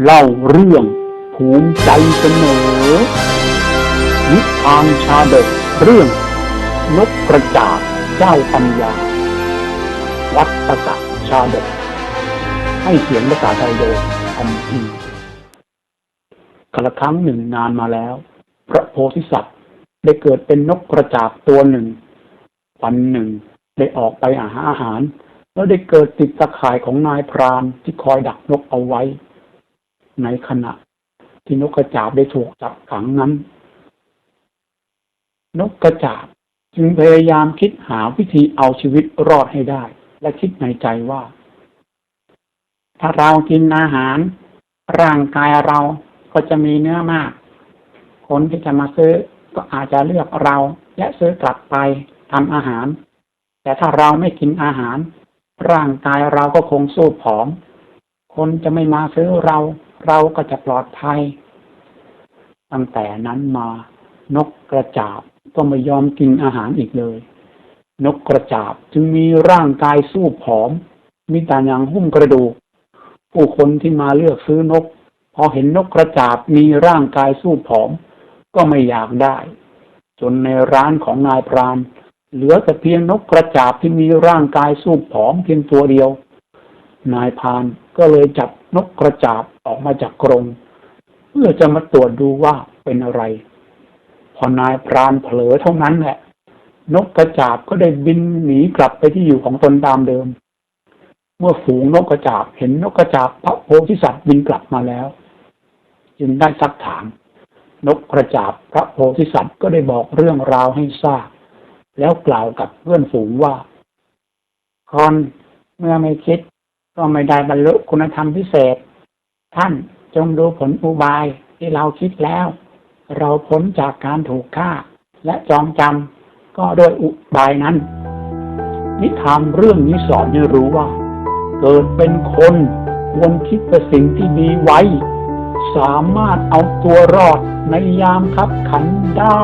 เล่าเรื่องภูมิใจเสนอ นิทานชาดกเรื่อง นกกระจาบเจ้าปัญญา วัดตะกะชาดก ให้เสียงภาษาไทยโดยคำพีร์กระครั้งหนึ่งนานมาแล้ว พระโพธิสัตว์ได้เกิดเป็นนกกระจาบตัวหนึ่ง วันหนึ่งได้ออกไปหาอาหาร แล้วได้เกิดติดตะข่ายของนายพรานที่คอยดักนกเอาไว้ ในขณะ ที่นกกระจาบได้ถูกจับขังนั้น นกกระจาบจึงพยายามคิดหาวิธีเอาชีวิตรอดให้ได้ และคิดในใจว่า ถ้าเรากินอาหาร ร่างกายเราก็จะมีเนื้อมาก คนที่จะมาซื้อก็อาจจะเลือกเราและซื้อกลับไปทำอาหาร แต่ถ้าเราไม่กินอาหาร ร่างกายเราก็คงสู้ผอม คนจะไม่มาซื้อเรา เราก็จะปลอดภัย ตั้งแต่นั้นมานกกระจาบก็ไม่ยอมกินอาหารอีกเลย นกกระจาบจึงมีร่างกายสู้ผอม มีแต่หนังหุ้มกระดูก ผู้คนที่มาเลือกซื้อนก พอเห็นนกกระจาบมีร่างกายสู้ผอม ก็ไม่อยากได้ จนในร้านของนายพรานเหลือแต่เพียงนกกระจาบที่มีร่างกายสู้ผอมเพียงตัวเดียวนายพรานก็เลยจับ นกกระจาบออกมาจากกรงเพื่อจะมาตรวจดูว่าเป็นอะไร พอนายพรานเผลอเท่านั้นแหละ นกกระจาบก็ได้บินหนีกลับไปที่อยู่ของตนตามเดิม เมื่อฝูงนกกระจาบเห็นนกกระจาบพระโพธิสัตว์บินกลับมาแล้ว จึงได้ซักถาม นกกระจาบพระโพธิสัตว์ก็ได้บอกเรื่องราวให้ทราบแล้วกล่าวกับเพื่อนฝูงว่าคนเมื่อไม่คิด ก็ไม่ได้บรรลุคุณธรรมพิเศษ ท่านจงดูผลอุบายที่เราคิดแล้ว เราพ้นจากการถูกฆ่า และจองจำก็โดยอุบายนั้น นิทานเรื่องนี้สอนให้รู้ว่า เกิดเป็นคนควรคิดแต่สิ่งที่ดีไว้ สามารถเอาตัวรอดในยามคับขันได้